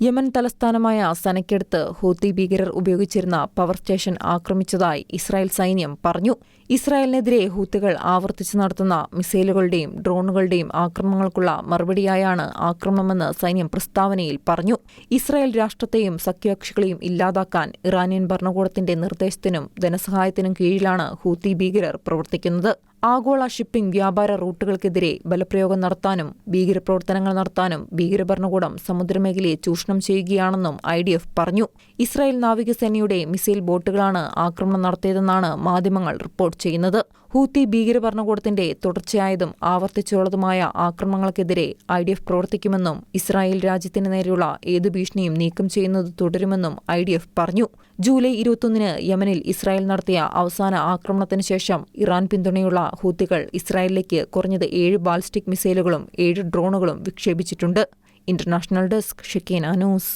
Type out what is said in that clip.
Yemen തലസ്ഥാനമായ സനയ്ക്കടുത്ത് Houthi ഭീകരർ ഉപയോഗിച്ചിരുന്ന പവർ സ്റ്റേഷൻ ആക്രമിച്ചതായി ഇസ്രായേൽ സൈന്യം പറഞ്ഞു. ഇസ്രായേലിനെതിരെ ഹൂത്തികൾ ആവർത്തിച്ച് നടത്തുന്ന മിസൈലുകളുടെയും ഡ്രോണുകളുടെയും ആക്രമണങ്ങൾക്കുള്ള മറുപടിയായാണ് ആക്രമണമെന്ന് സൈന്യം പ്രസ്താവനയിൽ പറഞ്ഞു. ഇസ്രായേൽ രാഷ്ട്രത്തെയും സഖ്യകക്ഷികളെയും ഇല്ലാതാക്കാൻ ഇറാനിയൻ ഭരണകൂടത്തിന്റെ നിർദ്ദേശത്തിനും ധനസഹായത്തിനും കീഴിലാണ് ഹൂത്തി ഭീകരർ പ്രവർത്തിക്കുന്നത്. ആഗോള ഷിപ്പിംഗ് വ്യാപാര റൂട്ടുകൾക്കെതിരെ ബലപ്രയോഗം നടത്താനും ഭീകരപ്രവർത്തനങ്ങൾ നടത്താനും ഭീകരഭരണകൂടം സമുദ്രമേഖലയെ ചൂഷണം ചെയ്യുകയാണെന്നും ഐ ഡി എഫ് പറഞ്ഞു. ഇസ്രായേൽ നാവികസേനയുടെ മിസൈൽ ബോട്ടുകളാണ് ആക്രമണം നടത്തിയതെന്നാണ് മാധ്യമങ്ങൾ റിപ്പോർട്ട് ചെയ്യുന്നത്. ഹൂത്തി ഭീകരഭരണകൂടത്തിന്റെ തുടർച്ചയായതും ആവർത്തിച്ചുള്ളതുമായ ആക്രമണങ്ങൾക്കെതിരെ ഐ ഡി എഫ് പ്രവർത്തിക്കുമെന്നും ഇസ്രായേൽ രാജ്യത്തിന് നേരെയുള്ള ഏതു ഭീഷണിയും നീക്കം ചെയ്യുന്നത് തുടരുമെന്നും ഐ ഡി എഫ് പറഞ്ഞു. ജൂലൈ ഇരുപത്തൊന്നിന് യമനിൽ ഇസ്രായേൽ നടത്തിയ അവസാന ആക്രമണത്തിന് ശേഷം ഇറാൻ പിന്തുണയുള്ള ഹൂത്തികൾ ഇസ്രായേലിലേക്ക് കുറഞ്ഞത് ഏഴ് ബാലിസ്റ്റിക് മിസൈലുകളും ഏഴ് ഡ്രോണുകളും വിക്ഷേപിച്ചിട്ടുണ്ട്. International desk Shekinah news.